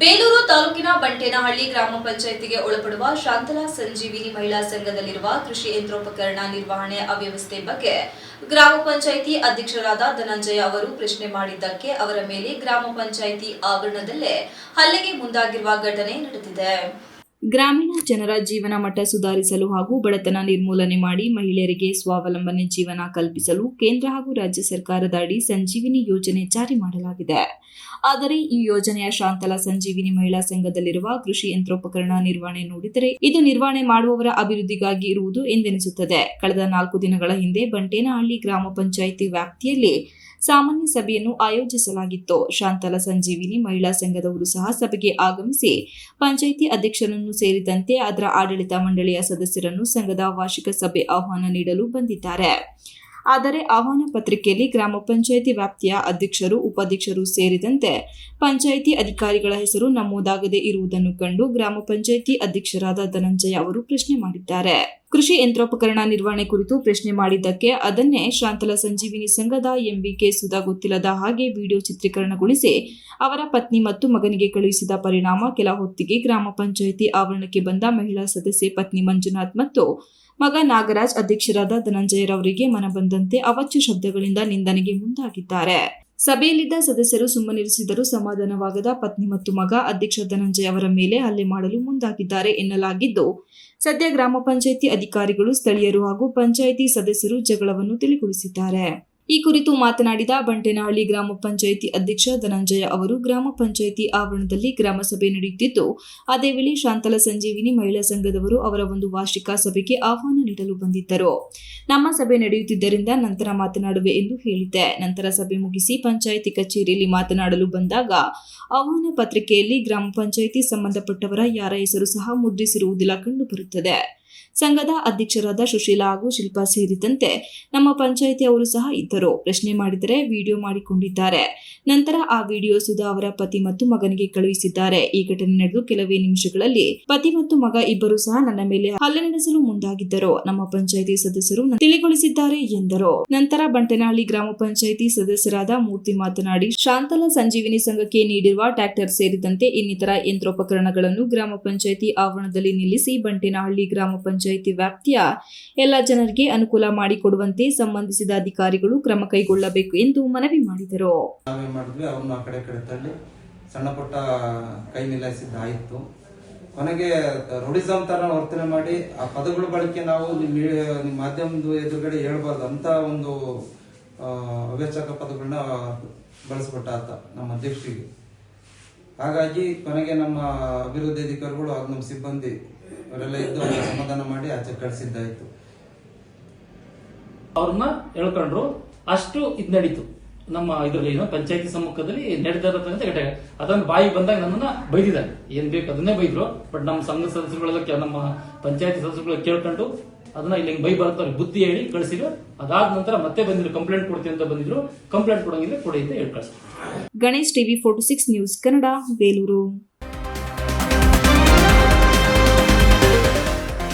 ಬೇಲೂರು ತಾಲೂಕಿನ ಬಂಟೇನಹಳ್ಳಿ ಗ್ರಾಮ ಪಂಚಾಯಿತಿಗೆ ಒಳಪಡುವ ಶಾಂತಲಾ ಸಂಜೀವಿನಿ ಮಹಿಳಾ ಸಂಘದಲ್ಲಿರುವ ಕೃಷಿ ಯಂತ್ರೋಪಕರಣ ನಿರ್ವಹಣೆ ಅವ್ಯವಸ್ಥೆ ಬಗ್ಗೆ ಗ್ರಾಮ ಪಂಚಾಯಿತಿ ಅಧ್ಯಕ್ಷರಾದ ಧನಂಜಯ ಅವರು ಪ್ರಶ್ನೆ ಮಾಡಿದ್ದಕ್ಕೆ ಅವರ ಮೇಲೆ ಗ್ರಾಮ ಪಂಚಾಯಿತಿ ಆವರಣದಲ್ಲೇ ಹಲ್ಲೆಗೆ ಮುಂದಾಗಿರುವ ಘಟನೆ ನಡೆದಿದೆ. ಗ್ರಾಮೀಣ ಜನರ ಜೀವನ ಮಟ್ಟ ಸುಧಾರಿಸಲು ಹಾಗೂ ಬಡತನ ನಿರ್ಮೂಲನೆ ಮಾಡಿ ಮಹಿಳೆಯರಿಗೆ ಸ್ವಾವಲಂಬನೆ ಜೀವನ ಕಲ್ಪಿಸಲು ಕೇಂದ್ರ ಹಾಗೂ ರಾಜ್ಯ ಸರ್ಕಾರದ ಅಡಿ ಸಂಜೀವಿನಿ ಯೋಜನೆ ಜಾರಿ ಮಾಡಲಾಗಿದೆ. ಆದರೆ ಈ ಯೋಜನೆಯ ಶಾಂತಲಾ ಸಂಜೀವಿನಿ ಮಹಿಳಾ ಸಂಘದಲ್ಲಿರುವ ಕೃಷಿ ಯಂತ್ರೋಪಕರಣ ನಿರ್ವಹಣೆ ನೋಡಿದರೆ ಇದು ನಿರ್ವಹಣೆ ಮಾಡುವವರ ಅಭಿವೃದ್ಧಿಗಾಗಿ ಇರುವುದು ಎಂದೆನಿಸುತ್ತದೆ. ಕಳೆದ ನಾಲ್ಕು ದಿನಗಳ ಹಿಂದೆ ಬಂಟೇನಹಳ್ಳಿ ಗ್ರಾಮ ಪಂಚಾಯಿತಿ ವ್ಯಾಪ್ತಿಯಲ್ಲಿ ಸಾಮಾನ್ಯ ಸಭೆಯನ್ನು ಆಯೋಜಿಸಲಾಗಿತ್ತು. ಶಾಂತಲಾ ಸಂಜೀವಿನಿ ಮಹಿಳಾ ಸಂಘದವರು ಸಹ ಸಭೆಗೆ ಆಗಮಿಸಿ ಪಂಚಾಯಿತಿ ಅಧ್ಯಕ್ಷರನ್ನು ಸೇರಿದಂತೆ ಅದರ ಆಡಳಿತ ಮಂಡಳಿಯ ಸದಸ್ಯರನ್ನು ಸಂಘದ ವಾರ್ಷಿಕ ಸಭೆ ಆಹ್ವಾನ ನೀಡಲು ಬಂದಿದ್ದಾರೆ. ಆದರೆ ಆಹ್ವಾನ ಪತ್ರಿಕೆಯಲ್ಲಿ ಗ್ರಾಮ ಪಂಚಾಯಿತಿ ವ್ಯಾಪ್ತಿಯ ಅಧ್ಯಕ್ಷರು, ಉಪಾಧ್ಯಕ್ಷರು ಸೇರಿದಂತೆ ಪಂಚಾಯಿತಿ ಅಧಿಕಾರಿಗಳ ಹೆಸರು ನಮೂದಾಗದೇ ಇರುವುದನ್ನು ಕಂಡು ಗ್ರಾಮ ಪಂಚಾಯಿತಿ ಅಧ್ಯಕ್ಷರಾದ ಧನಂಜಯ ಅವರು ಪ್ರಶ್ನೆ ಮಾಡಿದ್ದಾರೆ. ಕೃಷಿ ಯಂತ್ರೋಪಕರಣ ನಿರ್ವಹಣೆ ಕುರಿತು ಪ್ರಶ್ನೆ ಮಾಡಿದ್ದಕ್ಕೆ ಅದನ್ನೇ ಶಾಂತಲ ಸಂಜೀವಿನಿ ಸಂಘದ ಎಂವಿಕೆ ಸುಧಾ ಗೊತ್ತಿಲ್ಲದ ಹಾಗೆ ವಿಡಿಯೋ ಚಿತ್ರೀಕರಣಗೊಳಿಸಿ ಅವರ ಪತ್ನಿ ಮತ್ತು ಮಗನಿಗೆ ಕಳುಹಿಸಿದ ಪರಿಣಾಮ ಕೆಲ ಹೊತ್ತಿಗೆ ಗ್ರಾಮ ಪಂಚಾಯಿತಿ ಆವರಣಕ್ಕೆ ಬಂದ ಮಹಿಳಾ ಸದಸ್ಯೆ ಪತ್ನಿ ಮಂಜುನಾಥ್ ಮತ್ತು ಮಗ ನಾಗರಾಜ್ ಅಧ್ಯಕ್ಷರಾದ ಧನಂಜಯರವರಿಗೆ ಮನಬಂದಂತೆ ಅವಚ್ಚು ಶಬ್ದಗಳಿಂದ ನಿಂದನೆಗೆ ಮುಂದಾಗಿದ್ದಾರೆ. ಸಭೆಯಲ್ಲಿದ್ದ ಸದಸ್ಯರು ಸುಮ್ಮನಿರಿಸಿದರೂ ಸಮಾಧಾನವಾಗದ ಪತ್ನಿ ಮತ್ತು ಮಗ ಅಧ್ಯಕ್ಷ ಧನಂಜಯ ಅವರ ಮೇಲೆ ಹಲ್ಲೆ ಮಾಡಲು ಮುಂದಾಗಿದ್ದಾರೆ ಎನ್ನಲಾಗಿದ್ದು, ಸದ್ಯ ಗ್ರಾಮ ಪಂಚಾಯಿತಿ ಅಧಿಕಾರಿಗಳು ಸ್ಥಳೀಯರು ಹಾಗೂ ಪಂಚಾಯಿತಿ ಸದಸ್ಯರು ಜಗಳವನ್ನು ತಿಳಿಗೊಳಿಸಿದ್ದಾರೆ. ಈ ಕುರಿತು ಮಾತನಾಡಿದ ಬಂಟೇನಹಳ್ಳಿ ಗ್ರಾಮ ಪಂಚಾಯಿತಿ ಅಧ್ಯಕ್ಷ ಧನಂಜಯ ಅವರು, ಗ್ರಾಮ ಪಂಚಾಯಿತಿ ಆವರಣದಲ್ಲಿ ಗ್ರಾಮ ಸಭೆ ನಡೆಯುತ್ತಿದ್ದು, ಅದೇ ವೇಳೆ ಶಾಂತಲ ಸಂಜೀವಿನಿ ಮಹಿಳಾ ಸಂಘದವರು ಅವರ ಒಂದು ವಾರ್ಷಿಕ ಸಭೆಗೆ ಆಹ್ವಾನ ನೀಡಲು ಬಂದಿದ್ದರು. ನಮ್ಮ ಸಭೆ ನಡೆಯುತ್ತಿದ್ದರಿಂದ ನಂತರ ಮಾತನಾಡುವೆ ಎಂದು ಹೇಳಿದ್ದೆ. ನಂತರ ಸಭೆ ಮುಗಿಸಿ ಪಂಚಾಯಿತಿ ಕಚೇರಿಯಲ್ಲಿ ಮಾತನಾಡಲು ಬಂದಾಗ, ಆಹ್ವಾನ ಪತ್ರಿಕೆಯಲ್ಲಿ ಗ್ರಾಮ ಪಂಚಾಯಿತಿ ಸಂಬಂಧಪಟ್ಟವರ ಯಾರ ಹೆಸರು ಸಹ ಮುದ್ರಿಸಿರುವುದಿಲ್ಲ ಕಂಡುಬರುತ್ತದೆ. ಸಂಘದ ಅಧ್ಯಕ್ಷರಾದ ಸುಶೀಲ ಹಾಗೂ ಶಿಲ್ಪಾ ಸೇರಿದಂತೆ ನಮ್ಮ ಪಂಚಾಯಿತಿ ಅವರು ಸಹ ಇದ್ದರು. ಪ್ರಶ್ನೆ ಮಾಡಿದರೆ ವಿಡಿಯೋ ಮಾಡಿಕೊಂಡಿದ್ದಾರೆ. ನಂತರ ಆ ವಿಡಿಯೋ ಸುಧಾ ಅವರ ಪತಿ ಮತ್ತು ಮಗನಿಗೆ ಕಳುಹಿಸಿದ್ದಾರೆ. ಈ ಘಟನೆ ನಡೆದು ಕೆಲವೇ ನಿಮಿಷಗಳಲ್ಲಿ ಪತಿ ಮತ್ತು ಮಗ ಇಬ್ಬರು ಸಹ ನನ್ನ ಮೇಲೆ ಹಲ್ಲೆ ನಡೆಸಲು ಮುಂದಾಗಿದ್ದರು. ನಮ್ಮ ಪಂಚಾಯಿತಿ ಸದಸ್ಯರು ತಿಳಿಗೊಳಿಸಿದ್ದಾರೆ ಎಂದರು. ನಂತರ ಬಂಟನಹಳ್ಳಿ ಗ್ರಾಮ ಪಂಚಾಯಿತಿ ಸದಸ್ಯರಾದ ಮೂರ್ತಿ ಮಾತನಾಡಿ, ಶಾಂತಲಾ ಸಂಜೀವಿನಿ ಸಂಘಕ್ಕೆ ನೀಡಿರುವ ಟ್ರ್ಯಾಕ್ಟರ್ ಸೇರಿದಂತೆ ಇನ್ನಿತರ ಯಂತ್ರೋಪಕರಣಗಳನ್ನು ಗ್ರಾಮ ಪಂಚಾಯಿತಿ ಆವರಣದಲ್ಲಿ ನಿಲ್ಲಿಸಿ ಬಂಟೇನಹಳ್ಳಿ ಗ್ರಾಮ ಪಂಚಾಯಿತಿ ವ್ಯಾಪ್ತಿಯ ಎಲ್ಲ ಜನರಿಗೆ ಅನುಕೂಲ ಮಾಡಿಕೊಡುವಂತೆ ಸಂಬಂಧಿಸಿದ ಅಧಿಕಾರಿಗಳು ಕ್ರಮ ಕೈಗೊಳ್ಳಬೇಕು ಎಂದು ಮನವಿ ಮಾಡಿದರು. ಸಣ್ಣ ಪುಟ್ಟ ಕೈ ನಿಲ್ಲಿಸಿದ್ದಾಯಿತು. ಕೊನೆಗೆ ರುಡಿಸಮ್ ತರ ವರ್ತನೆ ಮಾಡಿ ಆ ಪದಗಳ ಬಳಕೆ ನಾವು ನಿಮ್ಮ ನಿಮ್ಮ ಮಾಧ್ಯಮದ ಎದುರುಗಡೆ ಹೇಳ್ಬಾರ್ದು. ಅಂತ ಒಂದು ಅವೇಚಕ ಪದಗಳನ್ನ ಬಳಸ್ಬಿಟ್ಟ ಆತ ನಮ್ಮ ಅಧ್ಯಕ್ಷರಿಗೆ. ಹಾಗಾಗಿ ಕೊನೆಗೆ ನಮ್ಮ ಅಭಿವೃದ್ಧಿ ಅಧಿಕಾರಿಗಳು ಹಾಗೂ ನಮ್ಮ ಸಿಬ್ಬಂದಿ ಅವರೆಲ್ಲ ಇದ್ದು ಅವ್ರಿಗೆ ಸಮಾಧಾನ ಮಾಡಿ ಆಚೆ ಕಳಿಸಿದ್ದಾಯ್ತು. ಅವ್ರನ್ನ ಹೇಳ್ಕೊಂಡ್ರು ಅಷ್ಟು ಇದ್ ನಡೀತು. ನಮ್ಮ ಇದ್ರಲ್ಲಿ ಏನು ಪಂಚಾಯತಿ ಸಮ್ಮುಖದಲ್ಲಿ ನಡೆದಿರತಕ್ಕಂಥ ಘಟನೆ ಅದನ್ನು ಬಾಯಿ ಬಂದಾಗ ನನ್ನನ್ನ ಬೈದಿದ್ದಾರೆ. ಏನ್ ಬೇಕು ಅದನ್ನೇ ಬೈದ್ರು ಬಟ್ ನಮ್ಮ ಸಂಘ ಸದಸ್ಯರುಗಳೆಲ್ಲ ನಮ್ಮ ಪಂಚಾಯತಿ ಸದಸ್ಯರುಗಳು ಕೇಳ್ಕೊಂಡು ಅದನ್ನ ಇಲ್ಲಿ ಹಿಂಗ್ ಬೈ ಬರ್ತಾರೆ ಬುದ್ಧಿ ಹೇಳಿ ಕಳಿಸಿದ್ರು. ಅದಾದ ನಂತರ ಮತ್ತೆ ಬಂದಿದ್ರು ಕಂಪ್ಲೇಂಟ್ ಕೊಡ್ತೀವಿ ಅಂತ ಬಂದಿದ್ರು. ಕಂಪ್ಲೇಂಟ್ ಕೊಡಂಗಿಲ್ಲ ಕೊಡಿ ಅಂತ ಹೇಳಿ Ganesh TV forty six news Kannada Belur.